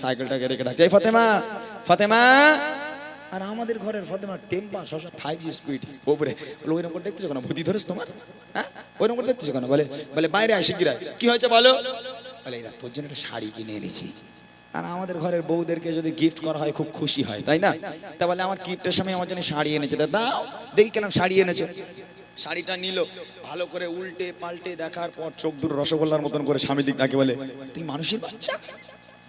সাইকেলটাকে রেখে ডাকছে এই ফতেমা ফতেমা। আর আমাদের ঘরের ফতেমা টেম্পা সবসময় ফাইভ জি স্পিড ওপরে। বলে ওইরকম করে দেখতেছো কেন? ভূতি ধরেছ তোমার? হ্যাঁ? ওইরকম করে দেখতেছো কেন? বলে বলে, বাইরে আসি গিরায় কি হয়েছে বলো? বলে, এই তোর জন্য একটা শাড়ি কিনে এনেছি। আর আমাদের ঘরের বউদেরকে যদি গিফট করা হয়, খুব খুশি হয়, তাই না? তা বলে, আমার গিফটের সময় আমার জন্য শাড়ি এনেছে। দাও, দেখি কেন শাড়ি এনেছো। শাড়িটা নিল, ভালো করে উল্টে পাল্টে দেখার পর চোখ দুটো রসগোল্লার মতন করে স্বামী দিক ডাকে বলে, তুই মানুষের বাচ্চা?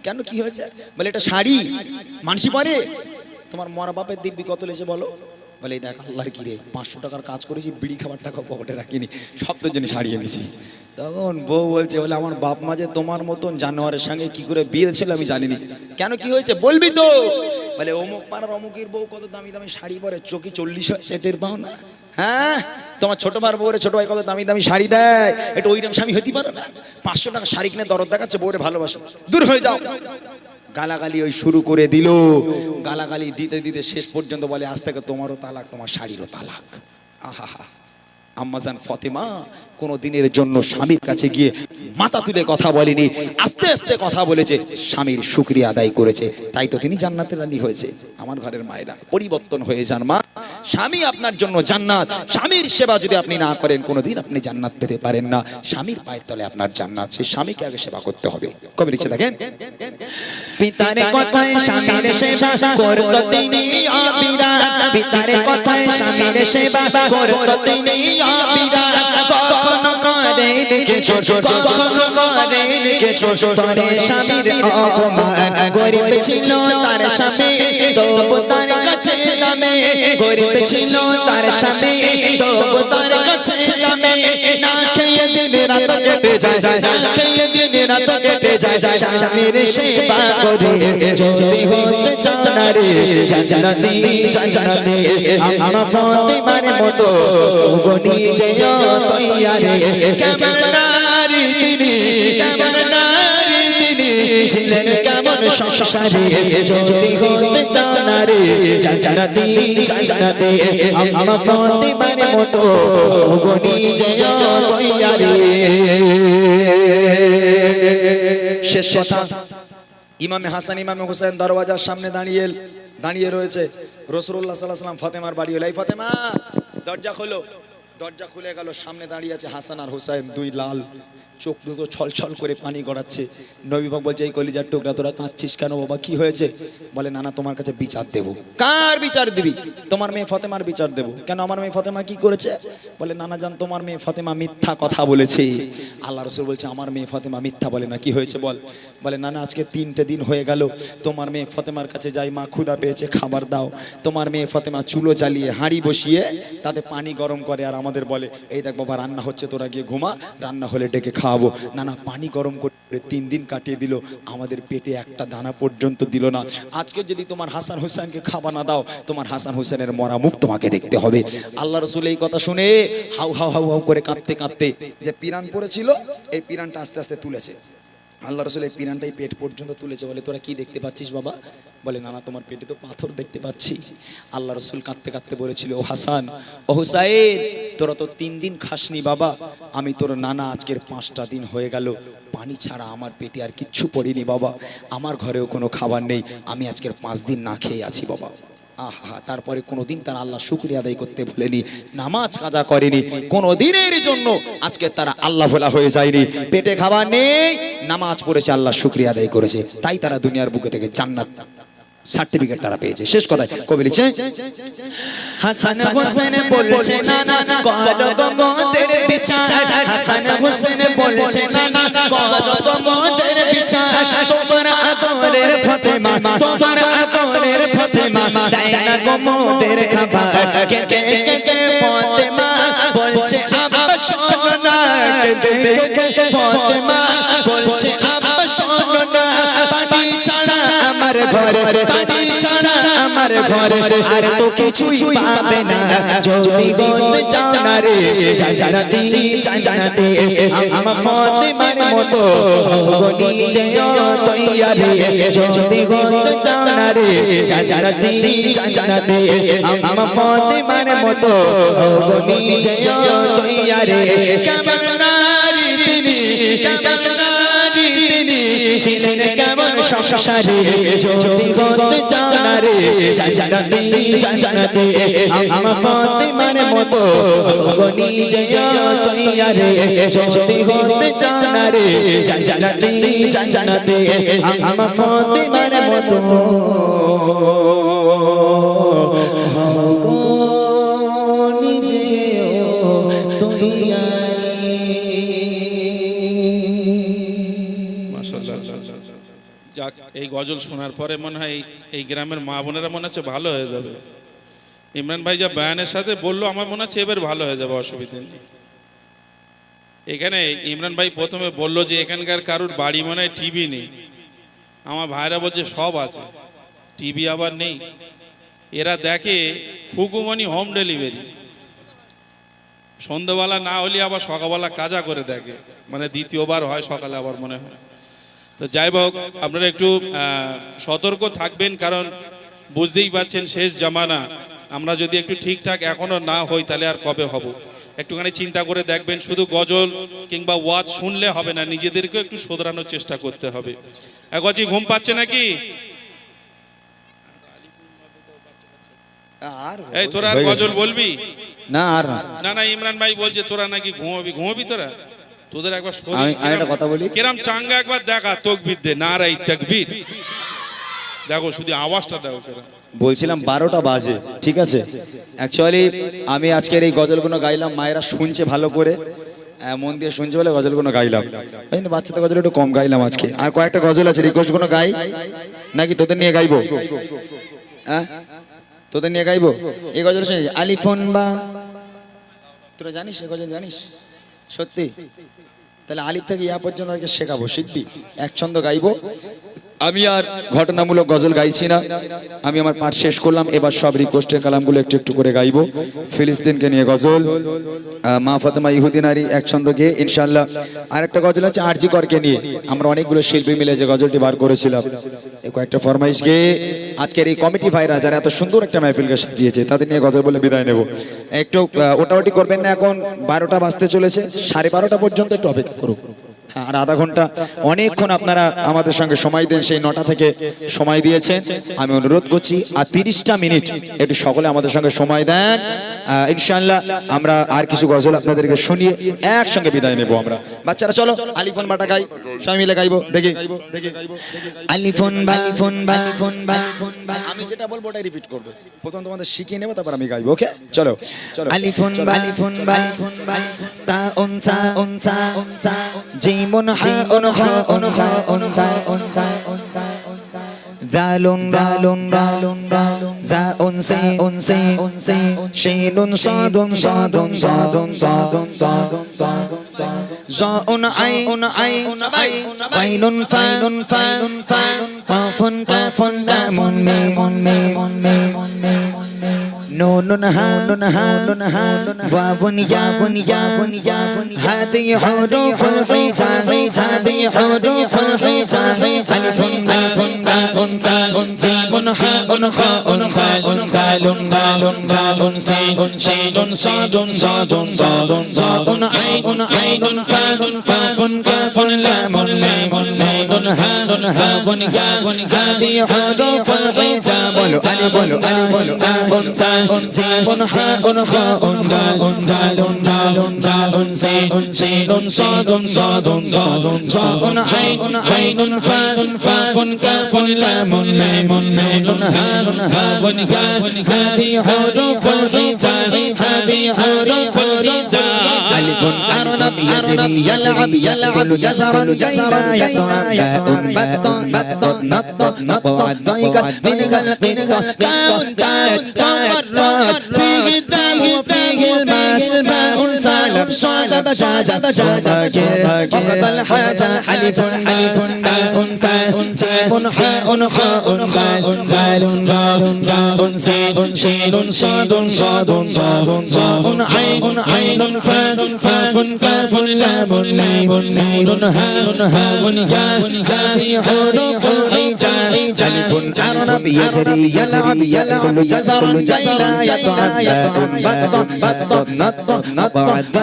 কেন কি হয়েছে? বলে, এটা শাড়ি। মানসি পরে তোমার মরা বাপের দিব্যি কত লেছে বলো? বলে দেখ, আল্লাহর কিরে পাঁচশো টাকার কাজ করেছি, বিড়ি খাবার টাকা পকেটে রাখিনি, সব তোর জন্য শাড়ি এনেছি তখন বউ বলছে, বলে, আমার বাপ মা যে তোমার মতন জানোয়ারের সঙ্গে কি করে বিয়ে ছিল আমি জানিনি। কেন, কি হয়েছে, বলবি তো? বলে, অমুক পাড়ার অমুকের বউ কত দামি দামি শাড়ি পরে, চোখে চল্লিশ হয়, সেটের পাও না? হ্যাঁ তোমার ছোট ভাই বউরে ছোট ভাই কত দামি দামি শাড়ি দেয় একটু ওইরকম স্বামী হতে পারে না। পাঁচশো টাকা শাড়ি কিনে দরদ দেখাচ্ছে, বউরে ভালোবাসে। দূর হয়ে যাও। গালাগালি ওই শুরু করে দিল। গালাগালি দিতে দিতে শেষ পর্যন্ত বলে, আজ থেকে তোমারও তালাক, তোমার শাড়িরও তালাক। আহা আম্মাজান ফতেমা কোনো দিনের জন্য স্বামীর কাছে গিয়ে মাথা তুলে কথা বলেনি। আস্তে আস্তে কথা বলেছে, স্বামীর শুক্রিয়া আদায় করেছে। তাই তো তিনি জান্নাতের রানী হয়েছে। আমার ঘরের মায়েরা, পরিবর্তন হয়ে যান মা। স্বামী আপনার জন্য জান্নাত। স্বামীর সেবা যদি আপনি না করেন, কোনোদিন আপনি জান্নাত পেতে পারেন না। স্বামীর পায়ের তলে আপনার জান্নাত। সে স্বামীকে আগে সেবা করতে হবে। কবে লিখছে, দেখেন, পিতার কথায় স্বামীর সেবা করত তিনি অবিরা পিতার কথায় স্বামীর সেবা করত তিনি কখনো লিখেছো কখনো করে লিখেছো তরে স্বামীর অপমান। গরিব ছিল তার স্বামী তবু তার কাছে নামে। গরিব ছিল তার স্বামী তবু তার কাছে দিন রাত কেটে যায় খেয়ে দিন রাত কেটে যায় স্বামীর সেবা করে। যদি হতে চানারে জানাতে জানাতে আমার ফতেমার মতো গনি যে কেমন নারী তিনি কেমন নারী তিনি ছিলেন কেমন সংসারে। যদি হতে চানারে জানাতে জানাতে আমার ফতেমার মতো গনি যে শেষ কথা। ইমামে হাসান, ইমামে হোসেন দরওয়াজার সামনে দাঁড়িয়ে দাঁড়িয়ে রয়েছে। রসুল্লাহ সাল্লাহাম ফাতেমার বাড়ি হলো এই ফাতেমা, দরজা খোলো। দরজা খুলে গেল, সামনে দাঁড়িয়ে আছে হাসান আর হোসেন দুই লাল। চোখ দুটো ছল ছল করে পানি গড়াচ্ছে। নবীবাগ বলছে, এই কলিজার টুকরা, তোরা কাঁদছিস কেন বাবা? কি হয়েছে? বলে, নানা, তোমার কাছে বিচার দেব। কার বিচার দিবি? তোমার মেয়ে ফতেমার বিচার দেব। কেন আমার মেয়ে ফতেমা কি করেছে? বলে, নানা জান, তোমার মেয়ে ফতেমা মিথ্যা কথা বলেছে। আল্লাহ রসুল বলছে, আমার মেয়ে ফতেমা মিথ্যা বলে না, কি হয়েছে বল? বলে, নানা, আজকে তিনটে দিন হয়ে গেল। তোমার মেয়ে ফতেমার কাছে যাই, মা ক্ষুদা পেয়েছে, খাবার দাও। তোমার মেয়ে ফতেমা চুলো জ্বালিয়ে, হাঁড়ি বসিয়ে তাতে পানি গরম করে আর আমাদের বলে, এই দেখ বাবা, রান্না হচ্ছে, তোরা গিয়ে ঘুমা, রান্না হলে ডেকে খাওয়াবো। নানা পানি গরম করে তিন দিন কাটিয়ে দিল। আমাদের পেটে একটা দানা পর্যন্ত দিল না। আজকে যদি তোমার হাসান হুসেনকে খাওয়া না দাও, তোমার হাসান হুসেনের মরা মুখ তোমাকে দেখতে হবে। আল্লাহ রসুল এই কথা শুনে হাউ হাউ হাউ হাউ করে কাঁদতে কাঁদতে যে পিরান পড়েছিল, এই পিরানটা আস্তে আস্তে তুলেছে। আল্লাহ রসুল এই পিরানটাই পেট পর্যন্ত তুলেছে বলে, তোরা কি দেখতে পাচ্ছিস বাবা? বলে, নানা, তোমার পেটে তো পাথর দেখতে পাচ্ছি। আল্লাহ রসুল কাঁদতে কাঁদতে বলেছিল, ও হাসান, ও হুসাইন, তোরা তো তিন দিন খাসনি বাবা। আমি তোর নানা আজকের পাঁচটা দিন হয়ে গেল। পানি ছাড়া আমার পেটে আর কিচ্ছু পড়িনি বাবা। আমার ঘরেও কোনো খাবার নেই। আমি আজকের পাঁচ দিন না খেয়ে আছি বাবা। আহা, তারপরে কোনো দিন তারা আল্লাহ শুক্রিয়া আদায় করতে ভুলেনি নামাজ কাজা করেনি কোনো দিনের জন্য আজকে তারা আল্লাহ ভোলা হয়ে যায়নি। পেটে খাবার নেই, নামাজ পড়েছে, আল্লাহ শুক্রিয়া আদায় করেছে। তাই তারা দুনিয়ার বুকে থেকে জান্নাত সার্টিফিকেট তারা পেয়েছে। শেষ কথায় কবি লিখছে হাসান হোসেন বলছে, না না করো তোমাদের বিচার। হাসান হোসেন বলছে, না না করো তোমাদের বিচার। তোমার আদরের ফতেমা, তোমার আদরের ফতেমা দেয় গোমদের খাবার। কে কে কে কে ফতেমা বলছে, আব্বা ঘরে পানি ছাড়া আমার ঘরে আর তো কিছুই পাবে না। যদি গন্দ যাও না রে জানাতে জানাতে আমার ফতেমার মতো গনি যে তৈয়ারে। যদি গন্দ যাও না রে জানাতে জানাতে আমার ফতেমার মতো গনি যে তৈয়ারে। কেমন নারী তিনি কেমন নারী তিনি ছিলেন সংসারে যদি হতে চাও না রে জান্নাতে জান্নাতে, আম্মা ফাতিমার মতো গো নিজে তৈয়ারে, যদি হতে চাও না রে জান্নাতে জান্নাতে, আম্মা ফাতিমার মতো। গজল শোনার পরে মনে হয় এই- গ্রামের মা বোনেরা মনে হচ্ছে ভালো হয়ে যাবে। ইমরান ভাই যা বয়ানের সাথে বলল, আমার মনে হচ্ছে এবার ভালো হয়ে যাবে, অসুবিধে নেই। এখানে ইমরান ভাই প্রথমে বলল যে, এখানকার কারুর বাড়ি মনে হয় টিভি নেই। আমার ভাইরা বলছে, সব আছে। টিভি আবার নেই। এরা দেখে হুকুমনি হোম ডেলিভারি। সন্ধ্যাবেলা না হলে আবার সকালবেলা কাজা করে দেখে। মানে দ্বিতীয়বার হয় সকালে আবার মনে হয়। তো যাই হোক আপনারা একটু সতর্ক থাকবেন কারণ বুঝতেই পারছেন শেষ জামানা। আমরা যদি একটু ঠিকঠাক এখনও না হই তাহলে আর কবে হব? একটুখানি চিন্তা করে দেখবেন শুধু গজল কিংবা ওয়াজ শুনলে হবে না নিজেদেরকে একটু শোধরানোর চেষ্টা করতে হবে। একজি ঘুম পাচ্ছে নাকি? আর এই তোরা আর গজল বলবি? না আর না। না না ইমরান ভাই বলছে তোরা নাকি ঘুমাবি? ঘুমাবি তোরা? তোদের একবার আমি- একটা কথা বলি? কিরম চাঙ্গা একবার দেখা তকবির দে নারাই তাকবীর। দেখো শুধু আওয়াজটা দেখো কিরম। বলছিলাম বারোটা বাজে ঠিক আছে? অ্যাকচুয়ালি আমি আজকের এই গজলগুলো গাইলাম মায়েরা শুনছে ভালো করে। আহ, মন দিয়ে শুনছে বলে গজলগুলো গাইলাম। এই না, বাচ্চাদের গজল একটু কম গাইলাম আজকে। আর কয়েকটা গজল আছে রিকোয়েস্টগুলো গাই। নাকি তোদের নিয়ে গাইবো? হ্যাঁ? তোদের নিয়ে গাইবো? এই গজল শুনে। আলিফোন বা তোরা জানিস এই গজল জানিস? সত্যি? তাহলে আলিফ থেকে ইয়া পর্যন্ত শেখাবো শিখবি। এক ছন্দ গাইবো। আমি আর ঘটনামূলক গজল গাইছি না। আমি আমার পাঠ শেষ করলাম, এবার সব রিকোয়েস্টের কালামগুলো একটু একটু করে গাইবো। ফিলিস্তিনকে নিয়ে গজল। মা ফাতেমা ইহুদি নারী এক ছন্দ ইনশাল্লাহ আর একটা গজল আছে, আরজি করকে নিয়ে। আমরা অনেকগুলো শিল্পী মিলে যে গজলটি বার করেছিলাম। কয়েকটা ফরমাইশ গিয়ে আজকের এই কমিটি ভাইরা যারা এত সুন্দর একটা মাহফিলকে সাজিয়েছে, তাদের নিয়ে গজল বলে বিদায় নেব। একটু ওটাওটি করবেন না এখন। বারোটা বাজতে চলেছে, সাড়ে বারোটা পর্যন্ত একটু অপেক্ষা করুক। আর আধা ঘণ্টা। অনেকক্ষণ আপনারা আমাদের সঙ্গে সময় দেন সেই নটা থেকে সময় দিয়েছেন। আমি অনুরোধ করছি আর তিরিশটা মিনিট একটু সকলে আমাদের সঙ্গে সময় দেন। আহ, ইনশাআল্লাহ আমরা আর কিছু গজল আপনাদেরকে শুনিয়ে একসঙ্গে বিদায় নেব আমরা। বাচ্চারা চলো আলিফোন বাটা গাই। সবাই মিলে গাইবো দেখি। আলিফুন আমি যেটা বলব ওটাই রিপিট করবে। প্রথম তোমাদের শিখিয়ে নেব তারপর আমি গাইবো ওকে চলো। আলিফুন বা আলিফুন বা আলিফুন তা উনসা জিমুন হা উন খা উন খা উন খা উন খা দালুন দালুন দালুন জাউন সে উন সে উন সে শিনুন সাদুন সাদুন সাদুন সাদুন সাদুন জাউন আই উন I نون ها نون ها نون ها واو يا يا هذه حروف الحجاب هذه حروف الحجاب ألف ألف باء ثاء جيم حاء خاء خاء دال دال زاء سين شين صاد صاد ضاد ظاء عين عين فاء كاف كاف لام لام نون ها هاء يا هذه حروف الحجاب ألف ألف باء ثاء جيم حاء خاء دال دال دال زاء سين شين صاد صاد ضاد ظاء عين عين فاء كاف كاف لام لام نون ها هاء يا هذه حروف الحجاب هذه حروف الحجاب ألف أرنب يجري يلعب يلعب جزرا جيلا يتعب بط بط نط نط ضيق من قلب كاء تاج فوق الراس فيه التاج فيه الماس ماء ثعلب صعد دجاجة دجاجة وقضى الحاجة ألف ألف باء ثاء جيم حاء خاء دال دال دال زاء سين شين صاد صاد ضاد ظاء عين عين فاء كاف كاف لام لام نون هاء هاء يا هذه حروف الحجاب ألف أرنب يجري يلعب يأكل جزر جيلا يتعب بط بط نط نط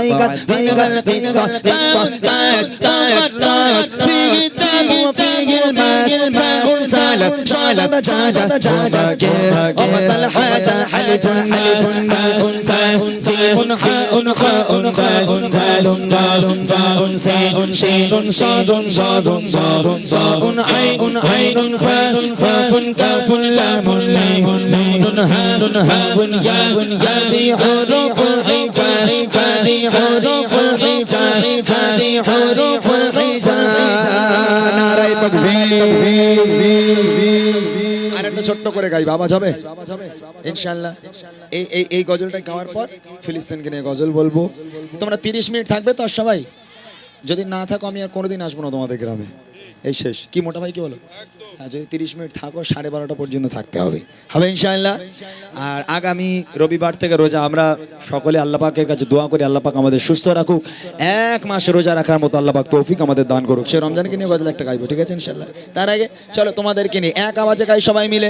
Dinga, dinga, dinga, dinga, dinga, dinga, dinga, dinga, dinga, dinga, وفيه الماس ماء ثالث شالت جاجة جاجة وقت الحاجة حلف حلف ماء ثالث جيم حاء خاء باء ذال دال زاء سين شين صاد صاد ضاد ضاء عين عين فاء فاء كاف لام لام نون هاء هاء ياء هذه حروف الحجاب هذه حروف الحجاب هذه আর একটা ছোট্ট করে এই এই এই পর নিয়ে গজল বলব। তোমরা তিরিশ মিনিট থাকবে তো সবাই? যদি না থাকো, আমি আর কোনোদিন আসব না তোমাদের গ্রামে। এই শেষ কি মোটা ভাই কি বলো যদি তিরিশ মিনিট থাকো সাড়ে বারোটা পর্যন্ত থাকতে হবে হবে ইনশাআল্লাহ আর আগামী রবিবার থেকে রোজা আমরা সকলে আল্লাপাকের কাছে দোয়া করি আল্লাপাক আমাদের সুস্থ রাখুক এক মাস রোজা রাখার মতো আল্লাপাক তৌফিক আমাদের দান করুক সে রমজানকে নিয়ে গজলে একটা গাইবো ঠিক আছে ইনশাল্লাহ তার আগে চলো তোমাদেরকে নিয়ে এক আওয়াজে গাই সবাই মিলে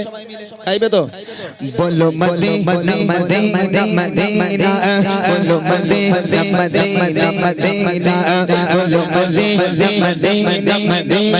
গাইবে তো বলো মদিনা মদিনা মদিনা বলো মদিনা মদিনা মদিনা বলো মদিনা মদিনা মদিনা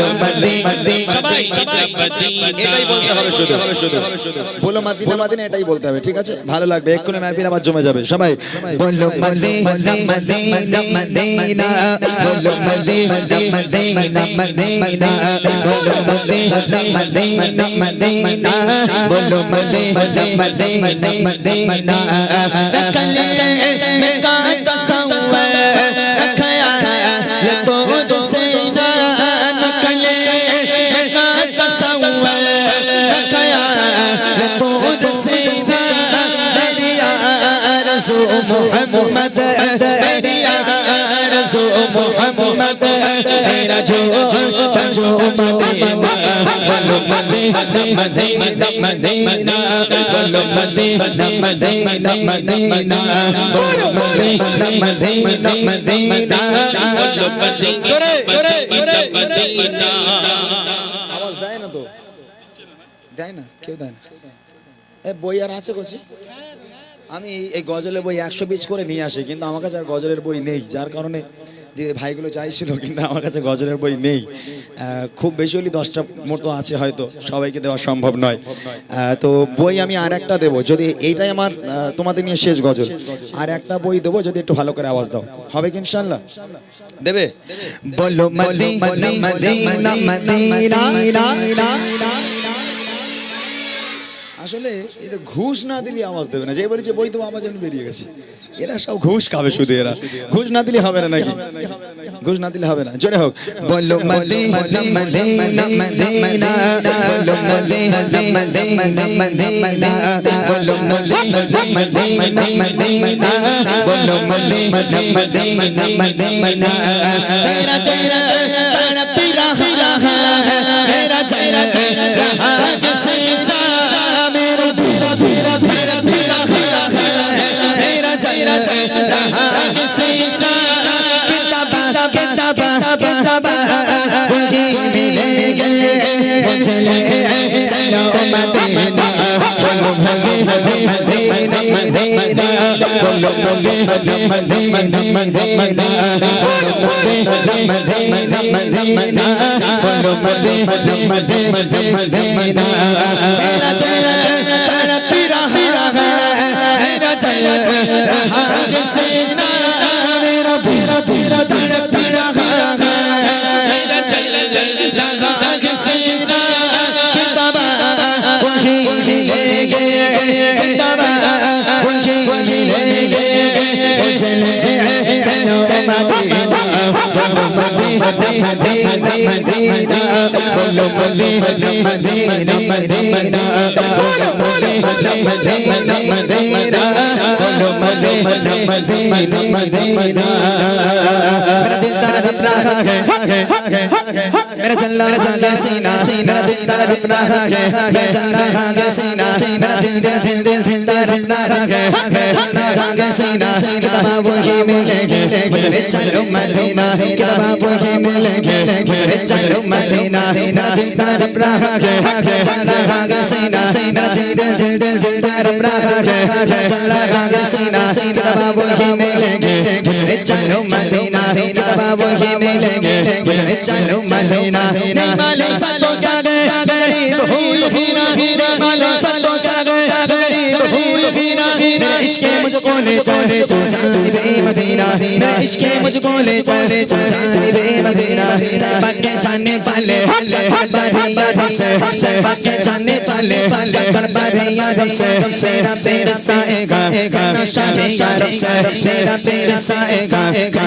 হলো সবাই এটাই বলতে হবে শুধু বলো মাদিনা মাদিনা এটাই বলতে হবে ঠিক আছে ভালো লাগবে এক্ষুনি ম্যাপির আবার জমে যাবে সবাই বলো মাদিনা মাদিনা মাদিনা বলো মাদিনা মাদিনা মাদিনা বলো মাদিনা মাদিনা মাদিনা বলো মাদিনা মাদিনা মাদিনা কালে মে কাজ محمد يا رسول محمد يا رسول سجو مدينة ولو مدينة مدينة مدينة ولو مدينة مدينة مدينة ولو مدينة مدينة مدينة ولو مدينة مدينة আওয়াজ দেয় না তো দেয় না কেউ দেয় না এ বই আর আছে কোচি আমি এই গজলের বই একশো পিস করে নিয়ে আসি, কিন্তু আমার কাছে আর গজলের বই নেই, যার কারণে যে ভাইগুলো চাইছিল, কিন্তু আমার কাছে গজলের বই নেই। খুব বেশি হলে দশটা মতো আছে হয়তো, সবাইকে দেওয়া সম্ভব নয়। তো বই আমি আর একটা দেবো, যদি এইটাই আমার তোমাদের নিয়ে শেষ গজল, আর একটা বই দেবো, যদি একটু ভালো করে আওয়াজ দাও। হবে কি ইনশাল্লাহ দেবে? বলো আসলে এদের ঘুষ না দিলে আওয়াজ দেবে না। যে বলেছে, বই তো আওয়াজ আমি বেরিয়ে গেছে। এরা সব ঘুষ খাবে শুধু এরা। ঘুষ না দিলে হবে না নাকি? ঘুষ না দিলে হবে না। জোরে হোক। বলো মদিনা किताबा किताबा वही मिलेंगे चले चलो मदीना बोलो मदीना मदीना मदीना बोलो मदीना मदीना मदीना बोलो मदीना मदीना मदीना बोलो मदीना मदीना मदीना तेरा तेरा तेरा पीरा हरा है मेरा चला आगे से ना بولو مدینہ مدینہ مدینہ بولو مدینہ مدینہ مدینہ بولو مدینہ مدینہ مدینہ अपना है मेरा चलना चलना सीना सीना ज़िंदा अपना है मेरा चलना आगे सीना सीना ज़िंदा ज़िंदा ज़िंदा अपना है चलना आगे सीना, किताबा वो ही मिलेंगे। मुझे चलो मदीना किताबा वो ही मिलेंगे। मुझे चलो मदीना ना ज़िंदा अपना है चलना आगे सीना सीना ज़िंदा ज़िंदा ज़िंदा अपना है चलना आगे सीना, किताबा वो ही मिलेंगे। चलो मदीना किताब वही मिलेंगे मुझे चलो मदीना नहीं मालूम सतो जागे गरीब इश्क मुझको ले चले चले रे मदीना मेरा इश्क मुझको ले चले चले रे मदीना पक्के जाने वाले चक्कर यादों से से पक्के जाने वाले चक्कर पर यादों से मेरा पेड़ साएगा नशा है यारब से मेरा पेड़ साएगा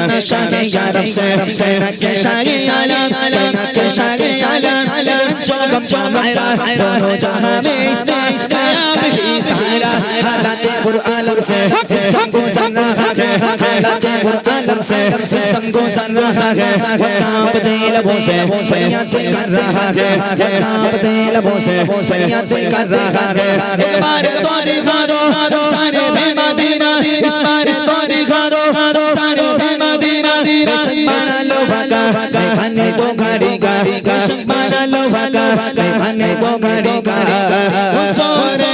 नशा है यारब से मेरा के शाही आलम मेरा के शाही आलम जो गम जो मेरा दोनों जहां में इसका कायाब ही सहारा हालात बुर आलम से, सिस्टम को सन रहा है हालात बुर आलम से, सिस्टम को सन रहा है वताप दे लबों से फरियाद कर रहा है वताप दे लबों से फरियाद कर रहा है। एक बार तो दिखा दो, सारे से मदीना इस बार तो दिखा दो, सारे से मदीना बेशक माना लोहा का बने वो घड़ी का बेशक माना लोहा का बने वो घड़ी का। सोरे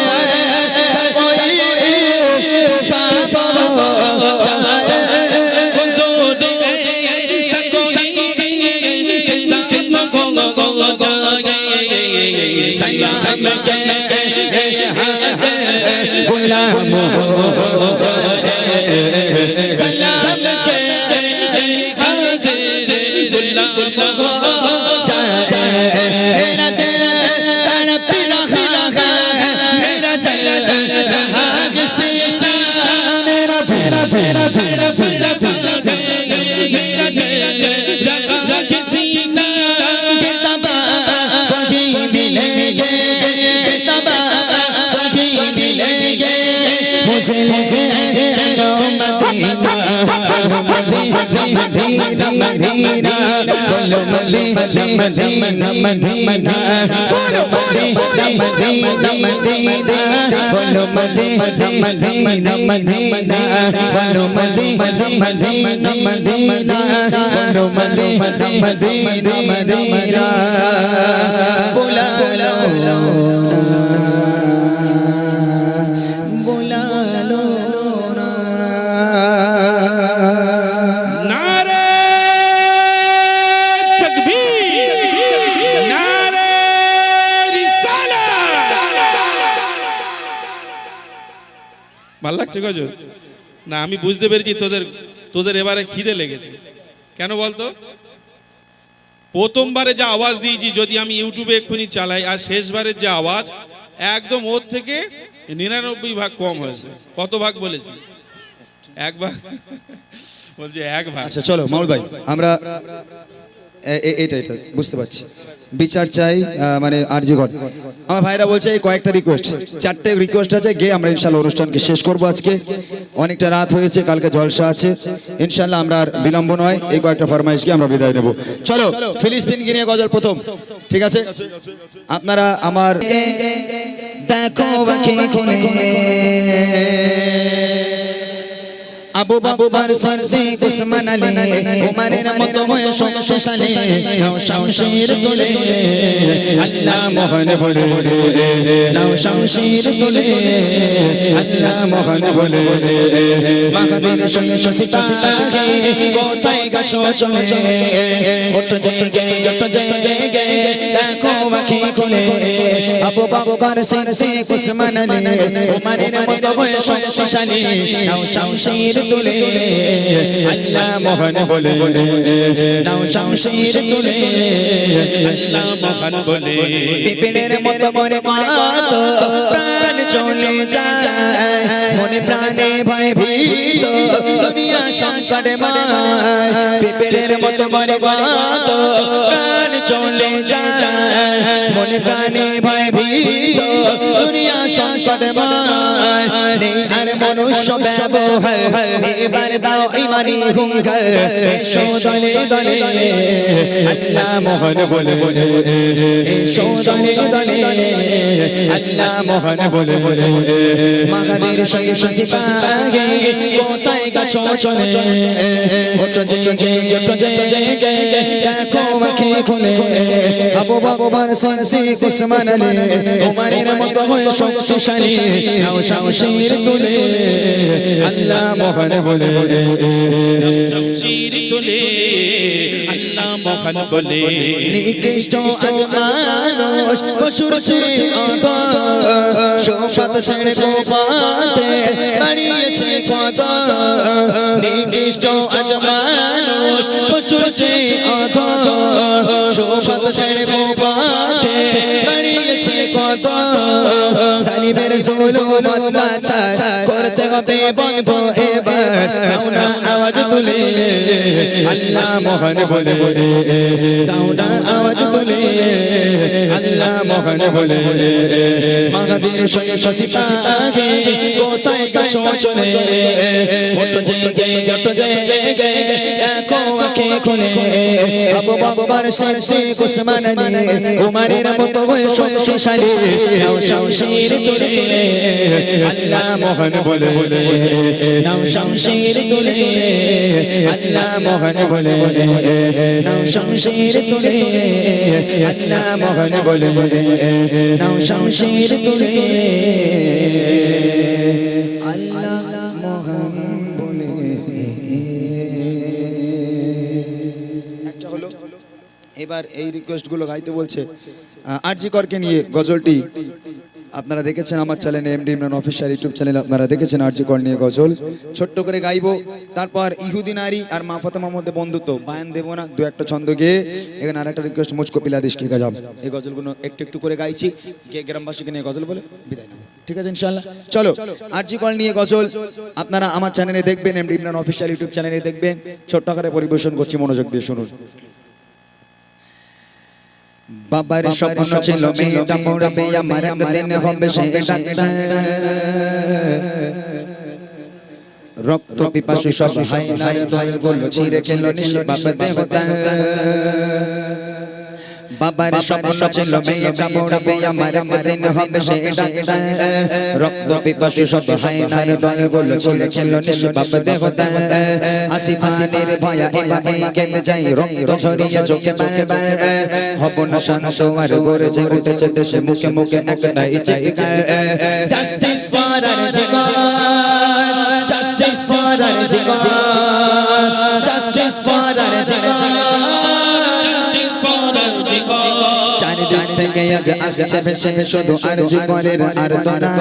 غلام کے حاضر غلام ہو جائے سلام کے حاضر غلام ہو مدينة مدينة مدينة قولوا مدينة مدينة مدينة قولوا مدينة مدينة مدينة قولوا مدينة مدينة مدينة قولوا مدينة مدينة مدينة بولا بولا ভালো লাগছে গজল না, আমি বুঝতে পেরেছি তোদের তোদের এবারে খিদে লেগেছে। কেন বলতো? প্রথমবারে যা আওয়াজ দিয়েছি, যদি আমি ইউটিউবে এক্ষুনি চালাই, আর শেষবারের যে আওয়াজ, একদম ওর থেকে নিরানব্বই ভাগ কম হয়েছে। কত ভাগ বলেছি? এক ভাগ? বলছে এক ভাগ। আচ্ছা চলো, মাউল ভাই, আমরা এটা এটা বুঝতে পারছি। বিচার চাই মানে আরজি ঘর। আমার ভাইরা বলছে, এই কয়েকটা রিকোয়েস্ট চারটে রিকোয়েস্ট আছে, গিয়ে আমরা ইনশাল্লাহ অনুষ্ঠানকে শেষ করব আজকে। অনেকটা রাত হয়েছে কালকে জলসা আছে। ইনশাল্লাহ আমরা আর বিলম্ব নয়, এই কয়েকটা ফরমাইশ গিয়ে আমরা বিদায় নেব। চলো, ফিলিস্তিনকে নিয়ে গজল প্রথম। ঠিক আছে? আপনারা আমার দেখো আবু বাবুবার সরসে কুসমান আলী উমারের মতো হয়ে সংশালে নাও শামশির তুলে আল্লাহ মোহন বলে নাও শামশির তুলে আল্লাহ মোহন বলে মাহবীর শৈশ সিপাহে কোথায় গাছো চলে ওট জেগে ওট জেগে দেখো বাকি খুলে আবু বকর সিদ্দিক কুসমান আলী উমারের মতো হয়ে শক্তিশালী। নাও শামশির তুলে আল্লাহ মোহন বলে। নাও শামশির তুলে আল্লাহ মহান বলে। পিপিনের মতো করে কত প্রাণ চলে যায়। মনে প্রাণে ভয় ভীত দুনিয়া সংকটে মায়, পিপেড়ের মতো করে গাত প্রাণ চলে যায়। মনে প্রাণে ভয় ভীত দুনিয়া সংকটে মায় আর মনুষ্য ব্যবহার। এবার দাও ইমানি হুঙ্কার, এসো দলে দলে। আল্লাহ মোহন বলে, এসো দলে দলে। আল্লাহ মোহন বলে বলে মাগাদের শৈশ সিপাহে কোথায় গাছো চলে ওটো যে ওটো যে যে গে দেখো আখি খুলে আবু বকর সিদ্দিক উসমান আলী উমরের মতো হয়ে শক্তিশালী নাও শামশির তুলে আল্লাহ মোহন বলে শমশির তুলে, আল্লাহ মহান বলে। নিকৃষ্ট আজ মানুষ পশুর চেয়ে অধ সোপাত ছেড়ে গোপাতে বাড়িয়েছে কত নিকৃষ্ট আজ মানুষ পশুর চেয়ে অধ সোপাত ছেড়ে গোপাতে বাড়িয়েছে কত সালিবের জুলুমত বাছা করতে হবে বন্ধ। আওয়াজ তুলে। আল্লাহ মোহন বলে। দাউদা আওয়াজ তুলে। আল্লাহ বলে। শশী কোথায় চলে? যে যে যে যে খুলে। আবু উমরের মতো হয়ে শক্তিশালী নাও শামশির তুলে। আল্লাহ বলে। নাও শামশির তুলে, আল্লাহ মোহন বলে নাও শামশির তুলে, আল্লাহ মোহন বলে। নাও শামশির তুলে এবার এই রিকোয়েস্টগুলো গাইতে বলছে আরজি করকে নিয়ে গজলটি। আপনারা দেখেছেন আমার চ্যানেলে MD Imran official YouTube channel, আপনারা দেখেছেন আরজি কর নিয়ে গজল। ছোট্ট করে গাইবো। তারপর ইহুদি নারী আর মা ফাতেমার মধ্যে বন্ধুত্ব। বায়ান দেবো না, দু একটা ছন্দ গেয়ে এখানে আর একটা রিকোয়েস্ট মুচকো পিলাদিস কি গাজাম এই গজলগুলো একটু একটু করে গাইছি। গ্রামবাসীকে নিয়ে গজল বলে বিদায় নেব। ঠিক আছে ইনশাল্লাহ চলো, আরজি কল নিয়ে গজল। আপনারা আমার চ্যানেলে দেখবেন, এমডি ইমরান অফিসিয়াল ইউটিউব চ্যানেলে দেখবেন। ছোট্ট করে পরিবেশন করছি, মনোযোগ দিয়ে শুনুন। বাবার স্বপ্ন ছিল মেয়েটা পড়বে আমার একদিন হবে সে ডাক্তার রক্ত পিপাসু সব হাইনার দলগুলো ছিঁড়ে খেলো নিষ্পাপ দেবতা বাবার স্বপ্ন ছিল মেয়েটা পড়বে আমার একদিন হবে সে ডাক্তার। রক্ত পিপাসু সব দলগুলো ছিঁড়ে খেলো নিষ্পাপ দেবতা। আসি ফানের ভয়া এবার এই কেঁদে যাই রক্ত ঝরিয়ে চোখে বারবার। হব না শান্ত আর গরেছে উঠেছে দেশে মুখে মুখে একটাই চিৎকার। জাস্টিস ফর আর জিগর জাস্টিস ফর আর জিগর থেকে আজ আসছে ভেসে শুধু আর জীবনের আর তোরা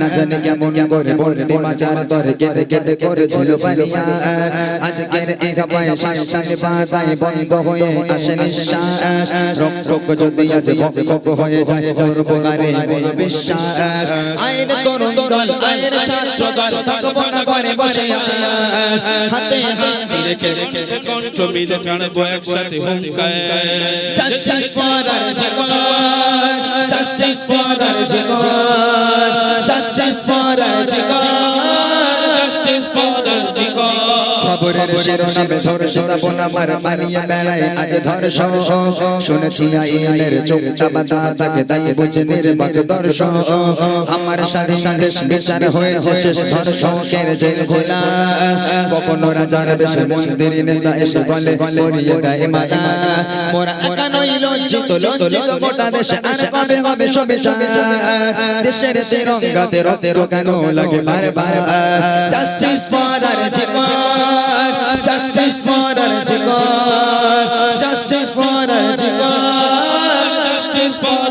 না জানি কেমন করে বললি মাজার তরে কেঁদে কেঁদে করেছিল বালিয়া আজকের এই খাপায় শ্বাসটানে পাতায় বন্ধ হয়ে আসে নিঃশ্বাস। রক্ষক যদি আজ ভক্ষক হয়ে যায় করব আরে বিশ্বাস আইন তরুণ দল আইন ছাত্র দল থাকব না ঘরে বসে হাতে হাত রেখে কণ্ঠ মিলে জানব একসাথে হুঙ্কার Jaguar. Justice for our Jaguar. Justice for our Jaguar. Justice for খবরের শিরোনামে ধর্ষিতা বোনা মার মারিয়ে বেড়ায়। আজ ধর্ষণ শুনেছি আইনের চোখটা বাধা, তাকে তাই বুঝে নির্বাক দর্শন। আমার স্বাধীন দেশ বিচার হয়েছে, শেষ ধর্ষকের জেল খোলা। কখনো রাজার দেশে মন্দির নেতা এসে বলে করিয়ে দেয় মায়া। মোরা একা নই লজ্জিত লজ্জিত গোটা দেশে আর কবে হবে সবে সবে দেশের তিরঙ্গাতে রক্ত কেন লাগে বারবার? Justice for R Justice for Rajikar, justice for Rajikar, justice for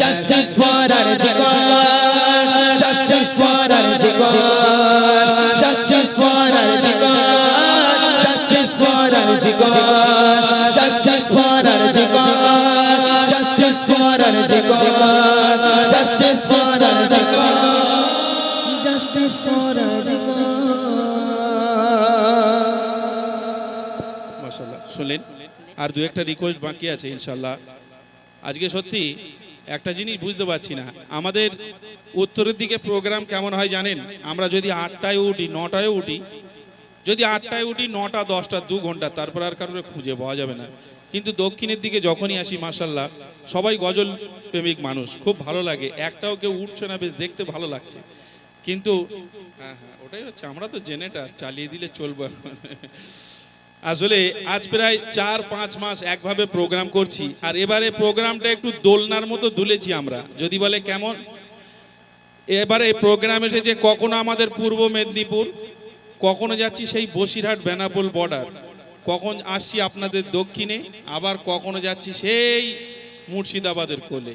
justice for R জিকর justice for R জিকর জাস্টিস ফর আর জিকর জাস্টিস ফর আর জিকর জাস্টিস ফর আর জিকর জাস্টিস ফর আর জিকর জাস্টিস ফর আর জিকর justice for R জিকর শুনলেন? আর দু একটা রিকোয়েস্ট বাকি আছে ইনশাল্লাহ আজকে সত্যি একটা জিনিস বুঝতে পারছি না। আমাদের উত্তরের দিকে প্রোগ্রাম কেমন হয় জানেন? আমরা যদি আটটায় উঠি, নটায় উঠি, যদি আটটায় উঠি, নটা, দশটা, দু ঘণ্টা, তারপর আর কারোর খুঁজে পাওয়া যাবে না। কিন্তু দক্ষিণের দিকে যখনই আসি মাসাল্লাহ সবাই গজল প্রেমিক মানুষ, খুব ভালো লাগে। একটাও কেউ উঠছে না, বেশ দেখতে ভালো লাগছে। কিন্তু হ্যাঁ হ্যাঁ ওটাই হচ্ছে, আমরা তো জেনেটার, চালিয়ে দিলে চলবো এখন। আসলে আজ প্রায় চার, পাঁচ মাস একভাবে প্রোগ্রাম করছি, আর এবারে প্রোগ্রামটা একটু দোলনার মতো দুলেছি আমরা। যদি বলে কেমন? এবারে প্রোগ্রাম এসেছে কখনো আমাদের পূর্ব মেদিনীপুর, কখনো যাচ্ছি সেই বসিরহাট বেনাপোল বর্ডার কখন আসছি আপনাদের দক্ষিণে, আবার কখনো যাচ্ছি সেই মুর্শিদাবাদের কোলে।